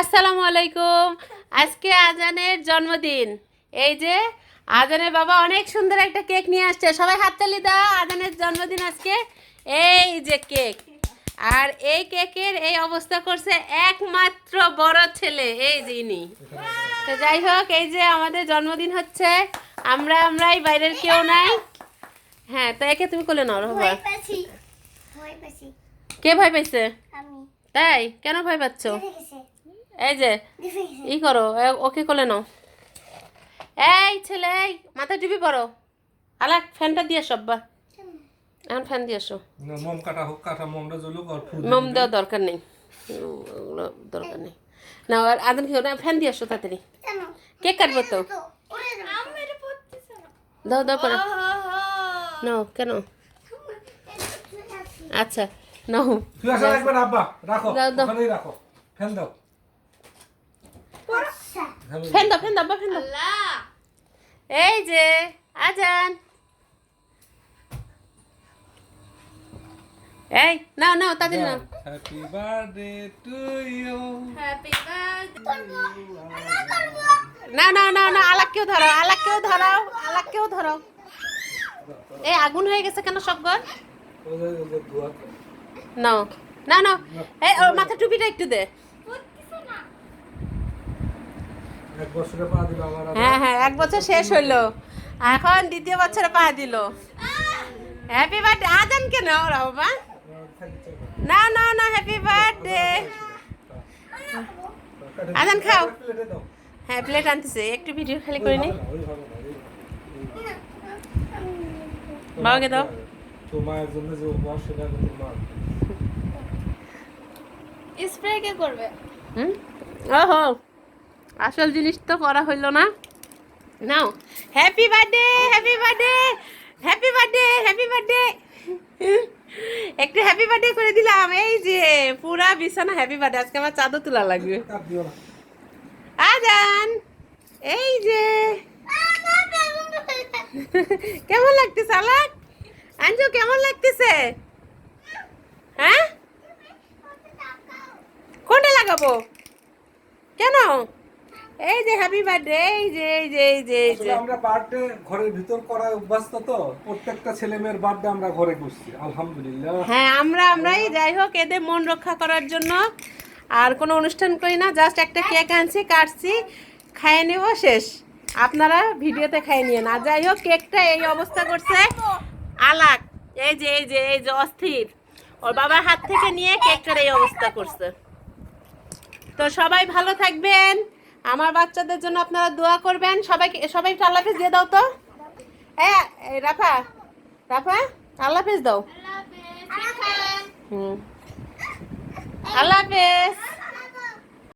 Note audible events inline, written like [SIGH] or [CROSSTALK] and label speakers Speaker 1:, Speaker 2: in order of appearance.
Speaker 1: আসসালামু আলাইকুম। আজকে আজানের জন্মদিন। এই যে আজানের বাবা অনেক সুন্দর একটা কেক নিয়ে আসছে। সবাই হাততালি দাও আজানের জন্মদিন আজকে। এই যে কেক। আর এই কেকের এই অবস্থা করছে একমাত্র বড় ছেলে এই যে ইনি। তো যাই হোক এই যে আমাদের জন্মদিন হচ্ছে। আমরা আমরাই বাইরের কেউ নাই। হ্যাঁ তো একে তুমি কোলে নাও
Speaker 2: পাচ্ছি।
Speaker 1: কে ভয় পাইছে? তাই? কেন ভয় পাচ্ছ? এই যে [LAUGHS] ই করো এ- ওকে কোলে নাও। এই ছেলে এই মাথায় টুপি পরো। আলাক ফ্যানটা দিয়ে সব বা এখন ফ্যান দিয়ে আসো
Speaker 3: মোম কাটা হোক কাটা মোমটা জ্বলুক আর ফুল
Speaker 1: মোম দেওয়ার দরকার নেই। ওগুলো দরকার নেই। না আর আদন কি না ফ্যান দিয়ে আসো তাড়াতাড়ি।
Speaker 2: কেন?
Speaker 1: কেক কাটবো তো। দাও দাও করে নাও কেন? [LAUGHS] আচ্ছা নাও।
Speaker 3: রাখো
Speaker 1: দাও, দাও।
Speaker 3: ওখানেই রাখো। ফ্যান দাও। ফ্যান-
Speaker 1: দাও ফ্যান দাও আব্বা, ফ্যান দাও এই যে আজান। এই নাও নাও তাদের নাও।
Speaker 3: হ্যাপি বার্থডে টু ইউ
Speaker 1: না না না না আলাককেও ধরাও আলাককেও ধরাও আলাককেও ধরাও। এই আগুন হয়ে গেছে কেন সব ঘর? নাও না না এই ওর মাথা টুপিটা একটু দে
Speaker 3: এক বছরে পা দিল আমার আবার।
Speaker 1: হ্যাঁ হ্যাঁ এক বছর শেষ হইল। এখন দ্বিতীয় বছরে পা দিল। হ্যাপি বার্থডে আজান কেন ওরা বাবা? না না না হ্যাপি বার্থডে আজান খাও। হ্যাঁ প্লেট আনতেছে। একটু ভিডিও খালি করে নি। বাবাকে দাও।
Speaker 3: তোর মায়ের জন্য যে উপহার সেটা কিন্তু
Speaker 2: স্প্রে কে করবে?
Speaker 1: হুম? ওহো আসল জিনিস তো করা হইল না। নাও। Happy birthday happy birthday happy birthday happy birthday একটু হ্যাপি বার্থডে করে দিলাম। এই যে, পুরা বিছানা হ্যাপি বার্থডে আজকে আমার চাদর তোলা লাগবে। আজান, এই যে। কেমন লাগতেছে, আলাক? আঞ্জু, কেমন লাগতেছে? হ্যাঁ? কোনটা লাগাবো? কেন? এই যে হ্যাপি বার্থডে এই যে এই যে এই যে এই যে।
Speaker 3: আমরা বার্থডে ঘরের ভিতর করায় অভ্যস্ত তো প্রত্যেকটা ছেলে মেয়ের বার্থডে আমরা ঘরে করছি আলহামদুলিল্লাহ।
Speaker 1: হ্যাঁ আমরা আমরাই যাই হোক এদের মন রক্ষা করার জন্য। আর কোনো অনুষ্ঠান করি না জাস্ট একটা কেক আনছি কাটছি খাইয়ে নেব শেষ। আপনারা ভিডিওতে খাইয়ে নিয়ে না। যাই হোক কেকটা এই অবস্থা করছে। আলাক এই যে এই যে এই যে অস্থির। ওর বাবার হাত থেকে নিয়ে কেকটার এই অবস্থা করছে। তো সবাই ভালো থাকবেন। আমার বাচ্চাদের জন্য আপনারা দোয়া করবেন। সবাইকে সবাই একটু আল্লাহ দিয়ে দাও তো। হ্যাঁ রাফা। রাফা আল্লাহ হাফেজ দাও। হুম। আল্লাহ হাফেজ।